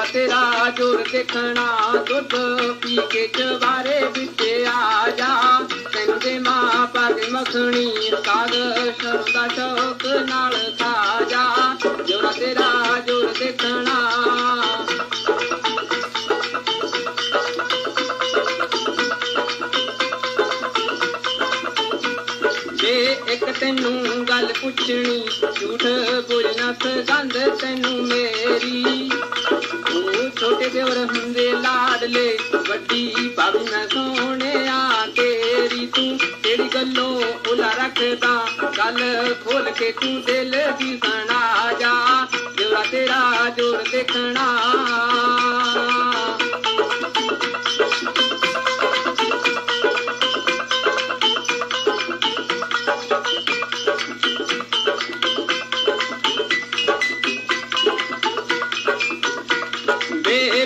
ਜੋਰ ਦੇਖਣਾ ਦੁੱਧ ਪੀ ਕੇ ਚਵਾਰੇ ਵਿੱਚ ਆ ਜਾ ਤੈਨੂੰ ਦੇ ਮਾਂ ਪਗ ਮੱਖਣੀ ਸਾਗ ਸਰੋਂ ਦਾ ਸ਼ੌਕ ਨਾਲ ਖਾ ਜਾ ਜੋਰਾ ਤੇਰਾ ਜੋਰ ਦੇਖਣਾ ਜੇ ਇੱਕ ਤੈਨੂੰ ਗੱਲ ਪੁੱਛਣੀ ਝੂਠ ਬੋਲਣਾ ਸਗੰਧ ਤੈਨੂੰ ਮੇਰੀ ਉਹ ਛੋਟੇ ਦੇਵਰ ਹੁੰਦੇ ਲਾਡਲੇ, ਵੱਡੀ ਭਾਬੀ ਮੈਂ ਸੋਹਣਿਆ, ਤੇਰੀ ਤੂੰ, ਤੇਰੀ ਗੱਲੋਂ ਉਲਾ ਰੱਖਦਾ, ਗੱਲ ਖੋਲ ਕੇ ਤੂੰ ਦਿਲ ਦੀ ਸੁਣਾ ਜਾ ਜੋਰਾ ਤੇਰਾ ਜੋਰ ਦੇਖਣਾ।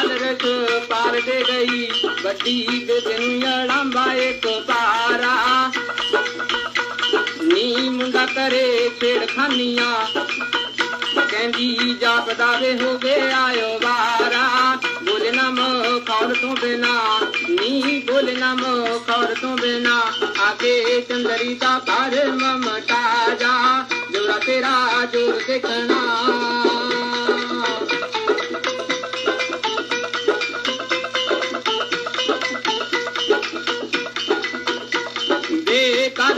बालरस पार दे गई। बड़ी बेदिन एक पारा। नी मुंडा करे छेड़ खानिया कहंदी जापदा वे हो गए आयो बारा बोलना ना तो बिना। नी बोलना मो खौर तो बिना। आके चंदरी दा पार ममटा जा। जोड़ा तेरा ज़ोर देखना।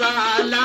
ਲਾਲਾ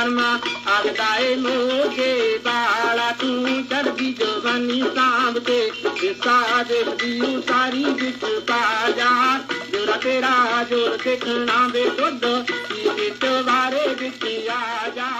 करना आगदाए मोगे लोगे बाला तू चढ़ी जवानी सांब दे साज दियो सारी बिच बाजा जोरा तेरा जोर देखना बेतुल्लो ये तो बारे बिच आजा